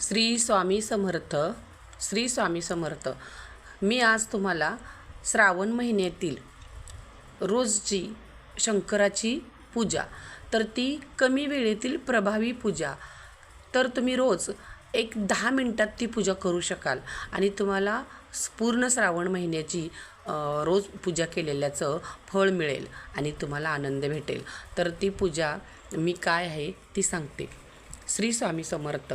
श्री स्वामी समर्थ श्री स्वामी समर्थ. मी आज तुम्हाला श्रावण महिन्यातील रोजची शंकराची पूजा तर ती कमी वेळेतील प्रभावी पूजा. तर तुम्ही रोज एक दहा मिनटात ती पूजा करू शकाल आणि तुम्हाला पूर्ण श्रावण महिन्याची रोज पूजा केलेल्याचं फळ मिळेल आणि तुम्हाला आनंद भेटेल. तर ती पूजा मी काय आहे ती सांगते. श्री स्वामी समर्थ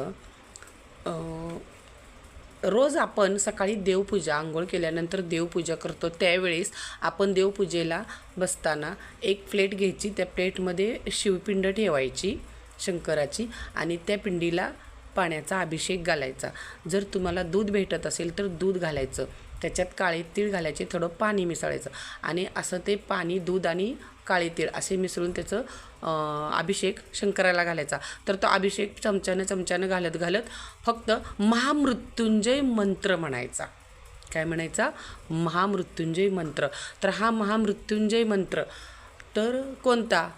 रोज आपण सकाळी देवपूजा आंघोळ केल्यानंतर देवपूजा करतो. त्यावेळेस आपण देवपूजेला बसताना एक प्लेट घ्यायची त्या प्लेटमध्ये शिवपिंड ठेवायची शंकराची आणि त्या पिंडीला पाण्याचा अभिषेक घालायचा. जर तुम्हाला दूध भेटत असेल तर दूध घालायचं. त्याच्यात काळे तीळ घालायचे थोडं पाणी मिसळायचं आणि असं ते पाणी दूध आणि काळे तीळ असे मिसळून त्याचं अभिषेक शंकराला घालायचा. तर तो अभिषेक चमच्यानं चमच्यानं घालत घालत फक्त महामृत्युंजय मंत्र म्हणायचा. काय म्हणायचा? महामृत्युंजय मंत्र. तर हा महामृत्युंजय मंत्र तर कोणता?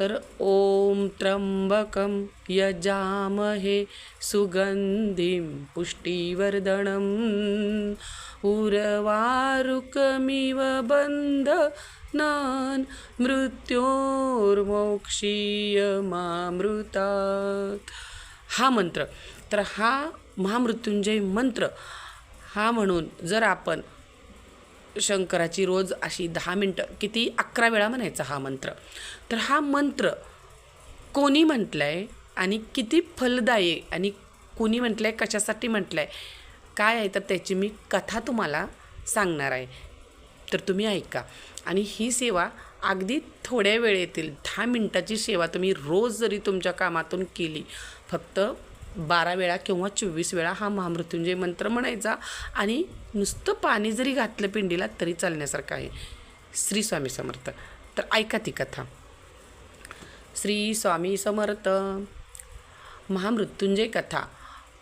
तर ओम त्र्यंबकम यजामहे सुगंधिं पुष्टिवर्धनम्. बंध ज्ञान मृत्योर्मोक्षीय मामृता हा मंत्र. तर हा महामृत्युंजय मंत्र हा म्हणून जर आपण शंकराची रोज अशी दहा मिनटं किती अकरा वेळा म्हणायचा हा मंत्र. तर हा मंत्र कोणी म्हटलं आहे आणि किती फलदायी आणि कोणी म्हटलं आहे कशासाठी म्हटलं आहे काय आहे तर त्याची मी कथा तुम्हाला सांगणार आहे. तर तुम्ही ऐका. आणि ही सेवा अगदी थोड्या वेळेतील दहा मिनटाची सेवा तुम्ही रोज जरी तुमच्या कामातून केली फक्त बारा वेळा किंवा चोवीस वेळा हा महामृत्युंजय मंत्र म्हणायचा आणि नुसतं पाणी जरी घातलं पिंडीला तरी चालण्यासारखं आहे. श्री स्वामी समर्थ. तर ऐका ती कथा. श्री स्वामी समर्थ. महामृत्युंजय कथा.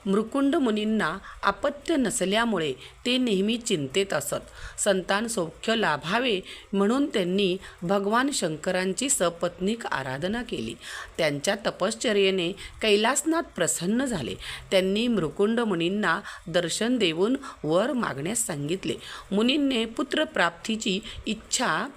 मृकुंड मुनींना अपत्य नसल्यामुळे ते नेहमी चिंतेत असत. संतान सौख्य लाभावे म्हणून त्यांनी भगवान शंकरांची सपत्नीक आराधना केली. त्यांच्या तपश्चर्येने कैलासनाथ प्रसन्न झाले. त्यांनी मृकुंड मुनींना दर्शन देऊन वर मागण्यास सांगितले. मुनींनी पुत्रप्राप्तीची इच्छा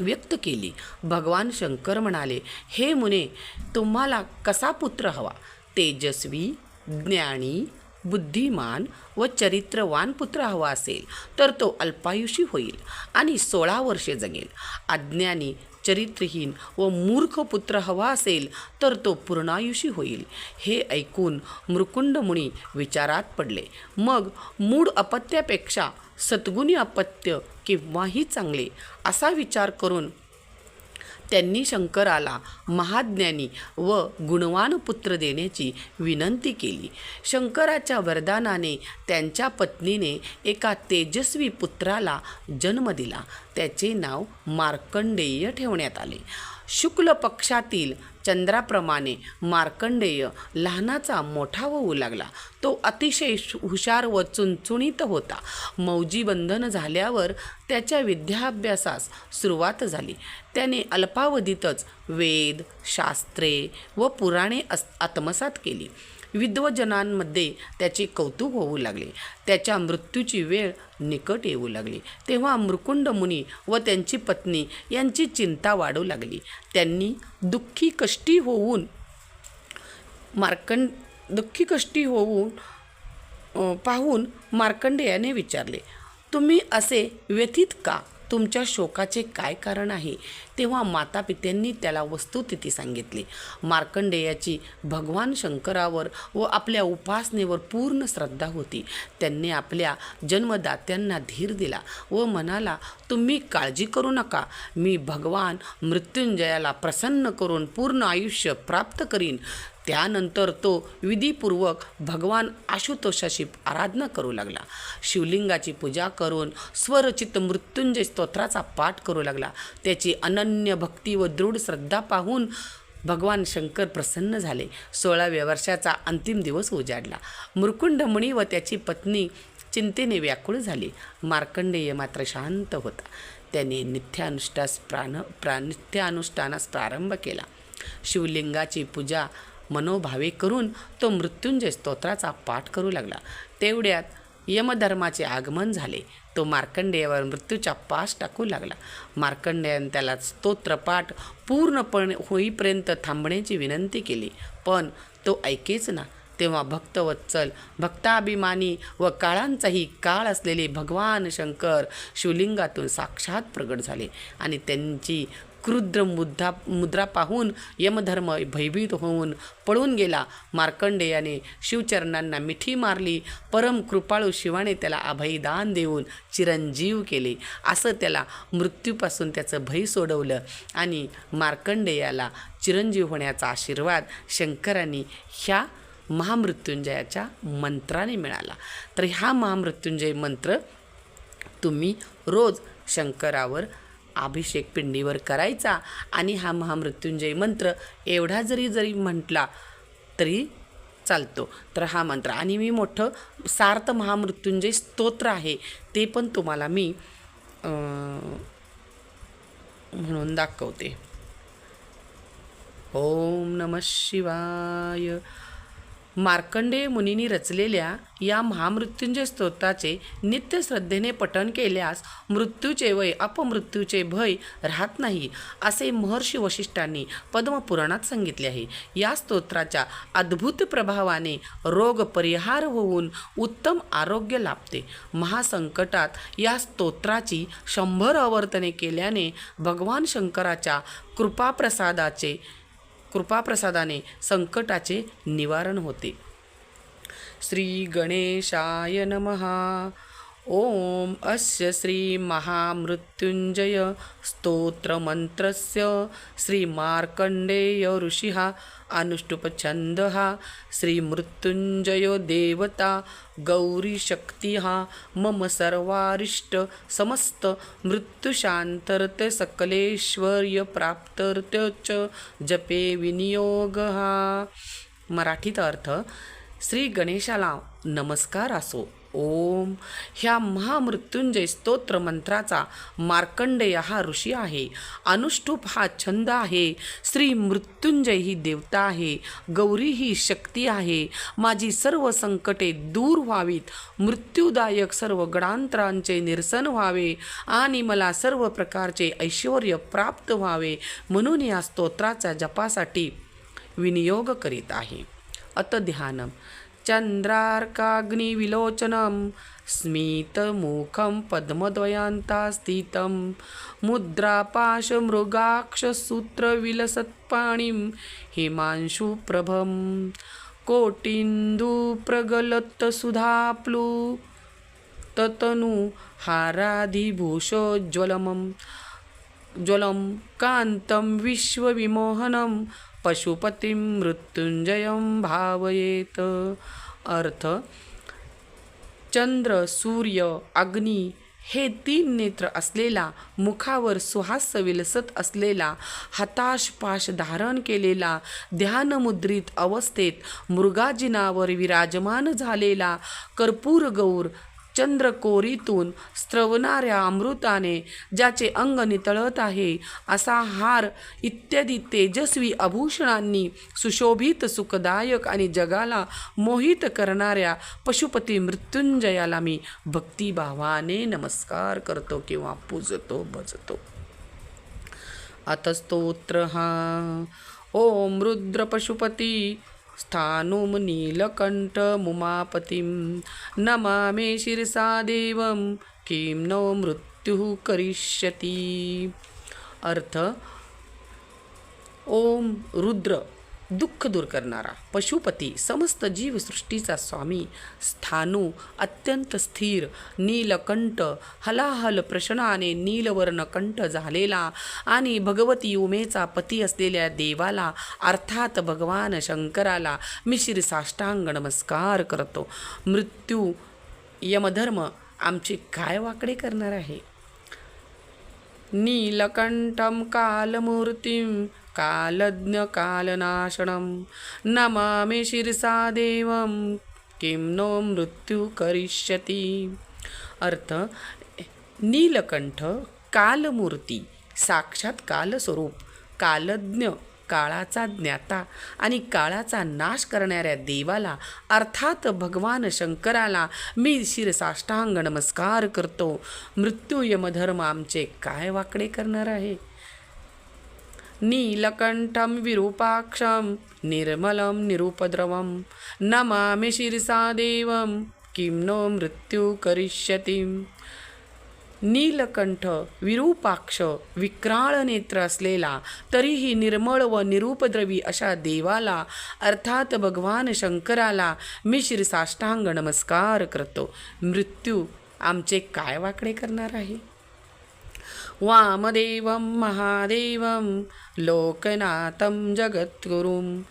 व्यक्त केली. भगवान शंकर म्हणाले हे मुने तुम्हाला कसा पुत्र हवा? तेजस्वी ज्ञानी बुद्धिमान व चरित्रवान पुत्र हवा असेल तर तो अल्पायुषी होईल आणि सोळा वर्षे जगेल. अज्ञानी चरित्रहीन व मूर्ख पुत्र हवा असेल तर तो पूर्णायुषी होईल. हे ऐकून मृकुंडमुनी विचारात पडले. मग मूळ अपत्यापेक्षा सद्गुणी अपत्य केव्हाही चांगले असा विचार करून त्यांनी शंकराला महाज्ञानी व गुणवान पुत्र देण्याची विनंती केली. शंकराच्या वरदानाने त्यांच्या पत्नीने एका तेजस्वी पुत्राला जन्म दिला. त्याचे नाव मार्कंडेय ठेवण्यात आले. शुक्ल पक्षातील चंद्राप्रमाणे मार्कंडेय लहानाचा मोठा होऊ लागला. तो अतिशय हुशार व चुणचुणीत होता. मौजी बंधन झाल्यावर त्याच्या विद्याभ्यासास सुरुवात झाली. त्याने अल्पावधीतच वेद शास्त्रे व पुराणे अस आत्मसात केली. विद्वजनांमध्ये त्याचे कौतुक होऊ लागले. त्याच्या मृत्यूची वेळ निकट येऊ लागली. तेव्हा मृकुंड मुनी व त्यांची पत्नी यांची चिंता वाढू लागली. त्यांनी दुःखी कष्टी होऊन मार्कंड दुःखी कष्टी होऊन पाहून मार्कंडेयाने विचारले तुम्ही असे व्यथित का? तुमच्या शोकाचे काय कारण आहे? तेव्हा मातापित्यांनी त्याला वस्तुस्थिती सांगितली. मार्कंडेयाची भगवान शंकरावर व आपल्या उपासनेवर पूर्ण श्रद्धा होती. त्यांनी आपल्या जन्मदात्यांना धीर दिला व म्हणाला तुम्ही काळजी करू नका. मी भगवान मृत्युंजयाला प्रसन्न करून पूर्ण आयुष्य प्राप्त करीन. त्यानंतर तो विधीपूर्वक भगवान आशुतोषाशी आराधना करू लागला. शिवलिंगाची पूजा करून स्वरचित मृत्युंजय स्तोत्राचा पाठ करू लागला. त्याची अनन्य भक्ती व दृढ श्रद्धा पाहून भगवान शंकर प्रसन्न झाले. सोळाव्या वर्षाचा अंतिम दिवस उजाडला. मुरकुंडमुनी व त्याची पत्नी चिंतेने व्याकुळ झाली. मार्कंडेय मात्र शांत होता. त्याने नित्यानुष्ठास प्राण प्रा नित्यानुष्ठानास प्रारंभ केला. शिवलिंगाची पूजा मनोभावे करून तो मृत्युंजय स्तोत्राचा पाठ करू लागला. तेवढ्यात यमधर्माचे आगमन झाले. तो मार्कंडेयावर मृत्यूचा पास टाकू लागला. मार्कंडेयाने त्याला स्तोत्रपाठ पूर्णपणे होईपर्यंत थांबण्याची विनंती केली. पण तो ऐकेच ना तेव्हा भक्तवत्सल भक्ताभिमानी व काळांचाही काळ असलेले भगवान शंकर शिवलिंगातून साक्षात प्रगट झाले आणि त्यांची क्रुद्र मुद्दा मुद्रा पाहून यमधर्म भयभीत होऊन पळून गेला. मार्कंडेयाने शिवचरणांना मिठी मारली. परम कृपाळू शिवाने त्याला अभयदान देऊन चिरंजीव केले. असं त्याला मृत्यूपासून त्याचं भय सोडवलं आणि मार्कंडेयाला चिरंजीव होण्याचा आशीर्वाद शंकरांनी ह्या महामृत्युंजयाच्या मंत्राने मिळाला. तर हा महामृत्युंजय मंत्र तुम्ही रोज शंकरावर अभिषेक पिंडीवर करायचा आणि हा महामृत्युंजय मंत्र एवढा जरी जरी म्हटला तरी चालतो. तर हा मंत्र. आणि मी मोठं सार्थ महामृत्युंजय स्तोत्र आहे. ते पण तुम्हाला मी म्हणून दाखवते. ओम नम शिवाय. मार्कंडेय मुनींनी रचलेल्या या महामृत्युंजय स्तोत्राचे नित्य श्रद्धेने पठण केल्यास मृत्यूचे वय अपमृत्यूचे भय राहत नाही असे महर्षी वशिष्ठांनी पद्मपुराणात सांगितले आहे. या स्तोत्राच्या अद्भुत प्रभावाने रोग परिहार होऊन उत्तम आरोग्य लाभते. महासंकटात या स्तोत्राची शंभर आवर्तने केल्याने भगवान शंकराच्या कृपाप्रसादाचे कृपाप्रसादाने संकटाचे निवारण होते. श्री गणेशाय नमहा ओम अस्य श्री महामृत्युंजय स्तोत्रमन्त्रस्य श्रीमार्कण्डेय ऋषिः अनुष्टुपछन्दः श्रीमृत्युञ्जयो देवता गौरीशक्तिः मम सर्वारिष्ट समस्त मृत्युशान्तर्ते सकलेश्वर्यप्राप्तर्त्य च जपे विनियोगः। मराठीत अर्थ श्री गणेशाला नमस्कार असो. ओम. ह्या महामृत्युंजय स्तोत्र मंत्राचा मार्कंडेय हा ऋषी आहे. अनुष्टुप हा छंद आहे. श्री मृत्युंजय ही देवता आहे. गौरी ही शक्ती आहे. माझी सर्व संकटे दूर व्हावीत. मृत्यूदायक सर्व गणांतरांचे निरसन व्हावे आणि मला सर्व प्रकारचे ऐश्वर प्राप्त व्हावे म्हणून या स्तोत्राच्या जपासाठी विनियोग करीत आहे. अत ध्यानम. चंद्रार्काग्निविलोचनं स्मितमुखं पद्मद्वयान्ता स्थितं मुद्रापाशमृगाक्षसूत्रविलसत्पाणिं हिमांशुप्रभं कोटिन्दुप्रगलत्तसुधाप्लु ततनु हाराधिभूषोज्ज्वलमं ज्वलं कान्तं विश्वविमोहनं पशुपतीं मृत्युंजयं भावयेत। अर्थ चंद्र सूर्य अग्नी हे तीन नेत्र असलेला मुखावर सुहास्य विलसत असलेला हताशपाश धारण केलेला ध्यानमुद्रित अवस्थेत मृगाजिनावर विराजमान झालेला कर्पूर गौर चंद्रकोरीतून स्त्रवणाऱ्या अमृताने ज्याचे अंग नितळत आहे असा हार इत्यादी तेजस्वी आभूषणांनी सुशोभित सुखदायक आणि जगाला मोहित करणाऱ्या पशुपती मृत्युंजयाला मी भक्तिभावाने नमस्कार करतो किंवा पूजतो भजतो. अतस्तोत्र. हा ओम रुद्र पशुपती स्थानुम नीलकण्ठमुमापतिं नमामि शिरसा देवं किं नो मृत्युः करिष्यति। अर्थ ओम रुद्र। दुःख दूर करणारा पशुपती समस्त जीवसृष्टीचा स्वामी स्थानू अत्यंत स्थिर नीलकंठ हलाहल प्रश्नाने नीलवर्ण कंठ झालेला आणि भगवती उमेचा पती असलेल्या देवाला अर्थात भगवान शंकराला मी साष्टांग नमस्कार करतो. मृत्यू यमधर्म आमचे काय वाकडे करणार आहे? नीलकंठम कालमूर्तिं कालज्ञकालनाशनं नमामि शिरसा देवं किं नो मृत्यू करिष्यति। अर्थ नीलकंठ कालमूर्ती साक्षात कालस्वरूप कालज्ञ काळाचा ज्ञाता आणि काळाचा नाश करणाऱ्या देवाला अर्थात भगवान शंकराला मी शिरसाष्टांग नमस्कार करतो. मृत्यू यमधर्म आमचे काय वाकडे करणार आहे? नीलकंठं विरूपाक्षं निर्मलं निरुपद्रवं नमामि शिरसा देवं किं नो मृत्यू करिष्यतीं। नीलकंठ विरूपाक्ष विक्राळ नेत्र असलेला तरीही निर्मळ व निरूपद्रवी अशा देवाला अर्थात भगवान शंकराला मी शिरसाष्टांग नमस्कार करतो. मृत्यू आमचे काय वाकडे करणार आहे? वामदेवं महादेवं लोकनाथं जगद्गुरुं।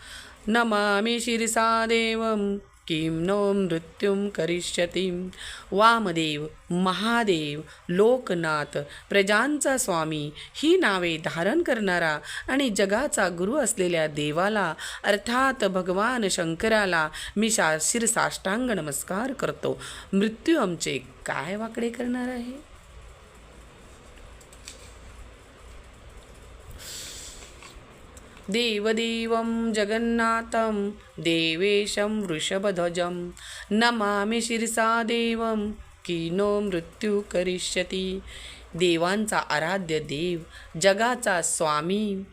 नमामि शिरसा देवं किं नो मृत्युं करिष्यतीं। वामदेव महादेव लोकनाथ प्रजांचा स्वामी ही नावे धारण करणारा आणि जगाचा गुरु असलेल्या देवाला अर्थात भगवान शंकराला मी शा शिरसाष्टांग नमस्कार करतो. मृत्यू आमचे काय वाकडे करणार आहे? देवदेवं जगन्नाथं देवेशं वृषभध्वजं। नमामि शिरसा देवं किनो मृत्यू करिष्यती। देवांचा आराध्य देव जगाचा स्वामी।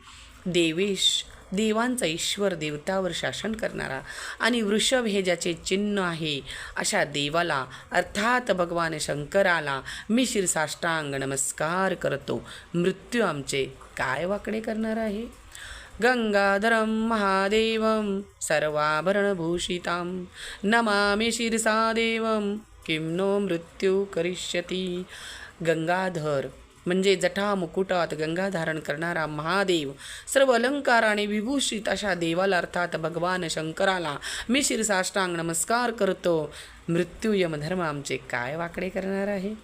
देवेश देवांचा ईश्वर देवतावर शासन करणारा आणि वृषभ हे ज्याचे चिन्ह आहे अशा देवाला अर्थात भगवान शंकराला मी शिरसाष्टांग नमस्कार करतो. मृत्यू आमचे काय वाकडे करणार आहे? गंगाधरं महादेवं सर्वाभरणभूषितां नमामि शिरसा देवं किं नो मृत्यू करिष्यती। गंगाधर म्हणजे जठा मुकुटात गंगा धारण करणारा महादेव सर्व अलंकाराने विभूषित अशा देवाला अर्थात भगवान शंकराला मी शिरसाष्टांग नमस्कार करतो. मृत्यू यमधर्म आमचे काय वाकडे करणार आहे?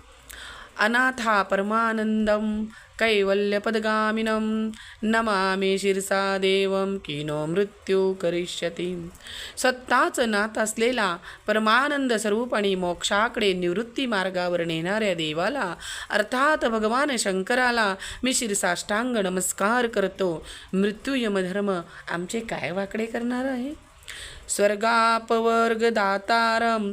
अनाथा परमानंदं कैवल्यपदगामिनं नमामि शिरसा देवं किनो मृत्यू करिष्यती। सत्ताच नात असलेला परमानंद स्वरूप आणि मोक्षाकडे निवृत्ती मार्गावर नेणाऱ्या देवाला अर्थात भगवान शंकराला मी शिरसाष्टांग नमस्कार करतो. मृत्यू यमधर्म आमचे काय वाकडे करणार आहे? स्वर्गापवर्गदातारं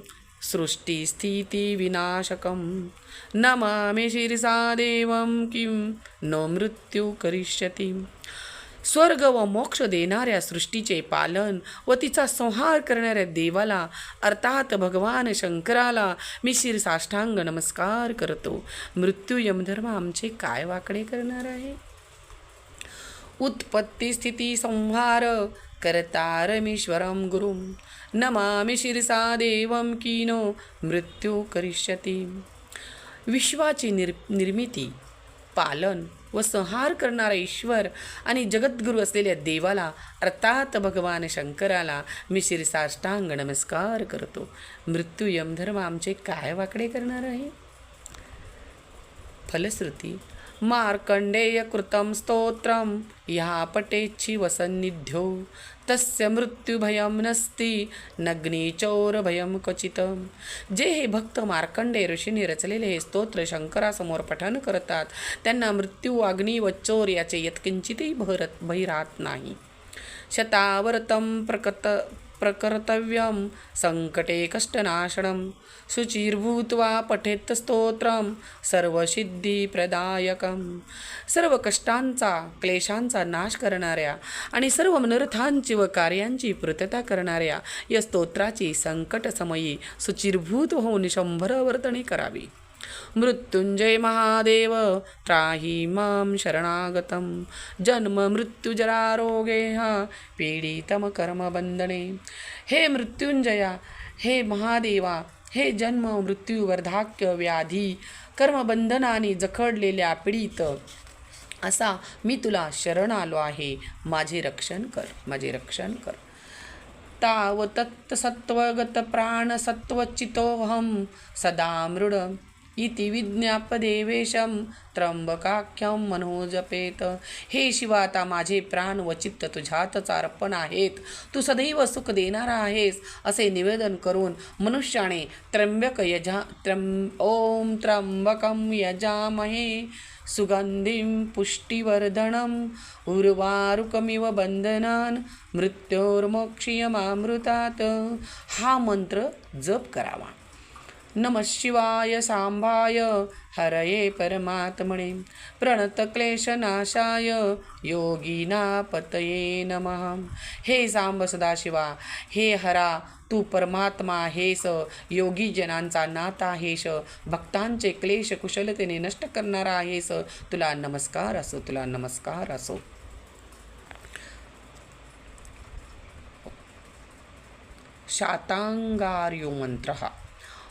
सृष्टिस्थितिविनाशकं नमामि शिरसा देवं किं नो मृत्यू करिष्यती। स्वर्ग व मोक्ष देणाऱ्या सृष्टीचे पालन व तिचा संहार करणाऱ्या देवाला अर्थात भगवान शंकराला मी शिरसाष्टांग नमस्कार करतो. मृत्यू यमधर्म आमचे काय वाकडे करणार आहे? उत्पत्ती स्थिती संहार करतारमीश्वरं गुरुं। नमामि शिरसा देवं कीनो। मृत्यू करिष्यती। विश्वाची निर् निर्मिती पालन व संहार करणारा ईश्वर आणि जगद्गुरू असलेल्या देवाला अर्थात भगवान शंकराला मी शिरसाष्टांग नमस्कार करतो. मृत्यू यमधर्म आमचे काय वाकडे करणार आहे? फलश्रुती मार्कण्डेयकृतं स्तोत्रं। या पटेच्छी वसन्निध्यो तस्य मृत्युभयं नस्ति नग्नीचौरभयं क्वचित जे हे भक्त मार्कंडे ऋषीने रचलेले हे स्तोत्र शंकरासमोर पठन करतात त्यांना मृत्यू अग्नी व चोर याचे यत्किंचितही भरत भय राहत नाही। शतावर्तं प्रकत प्रकर्तव्यं सङ्कटे कष्टनाशनं शुचिर्भूत्वा पठेत् स्तोत्रं सर्वसिद्धिप्रदायकं सर्व कष्टांचा क्लेशांचा नाश करणाऱ्या आणि सर्व मनर्थांची व कार्यांची पूर्तता करणाऱ्या या स्तोत्राची संकटसमयी शुचिर्भूत होऊन शंभरवर्तणी करावी. मृत्युंजय महादेव त्राही मां शरणागतं जन्म मृत्युजरारोगे हा पीडितम कर्मबंधने हे मृत्युंजया हे महादेवा हे जन्म मृत्यू वर्धाक्य व्याधी कर्मबंधनाने जखडलेल्या पीडित असा मी तुला शरण आलो आहे. माझे रक्षण कर माझे रक्षण कर। तावतत्त सत्वगत प्राण सदा मृड। इति विज्ञापदेवेशं त्र्यंबकाख्यं मनोजपेत। हे शिवा आता माझे प्राण व चित्त तुझ्यातच अर्पण आहेत तू सदैव सुख देणारा आहेस असे निवेदन करून मनुष्याने त्र्यंबक यजा त्र्यं ओम त्र्यंबकं यजामहे। सुगंधीं पुष्टिवर्धनं उर्वारुकमिव बंधनान मृत्योर्मोक्षीयमामृतात। हा मंत्र जप करावा। नम शिवाय सांभाय हरये परमात्मने प्रणतक्लेशनाशाय योगिना पतये नमः. हे सांब सदाशिवा हे हरा तू परमात्मा हेस योगी जनांचा नाथ आहेस. भक्तांचे क्लेश कुशलतेने नष्ट करणारा आहेस. तुला नमस्कार असो तुला नमस्कार असो. शातांगार्यो मंत्र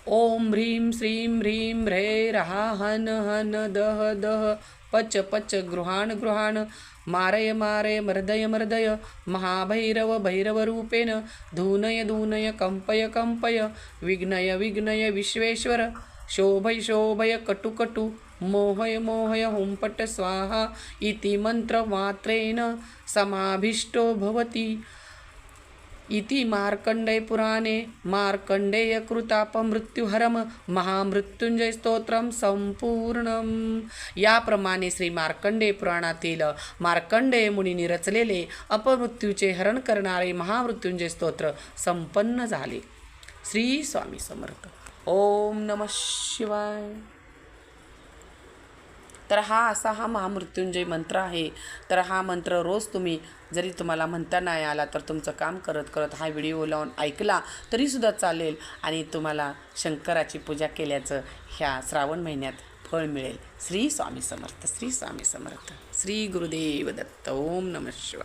ओम ह्रीं श्रीं ह्रीं ह्रे रहा हन हन दह दह पच पच गृहाण गृहाण मारय मारय मर्दय मर्दय महाभैरव भैरवरूपेण धूनय धूनय कंपय कंपय विघ्नय विघ्नय विश्वेश्वर शोभय शोभय कटु कटु मोहय मोहय हुंपट स्वाहा इति मंत्रमात्रेण समाभिष्टो भवति इति मार्कंडेय पुराणे। मार्कंडेय कृतापमृत्युहरम महामृत्युंजय स्तोत्रम संपूर्णम। याप्रमाणे श्री मार्कंडेय पुराणातील मार्कंडेय मुनींनी रचलेले अपमृत्यूचे हरण करणारे महामृत्युंजय स्तोत्र संपन्न झाले. श्री स्वामी समर्थ. ओम नम शिवाय. तर हा असा हा महामृत्युंजय मंत्र आहे. तर हा मंत्र रोज तुम्ही जरी तुम्हाला म्हणता नाही आला तर तुमचं काम करत करत हा व्हिडिओ लावून ऐकला तरीसुद्धा चालेल आणि तुम्हाला शंकराची पूजा केल्याचं ह्या श्रावण महिन्यात फळ मिळेल. श्री स्वामी समर्थ श्री स्वामी समर्थ श्री गुरुदेव दत्त. ओम नम शिवाय.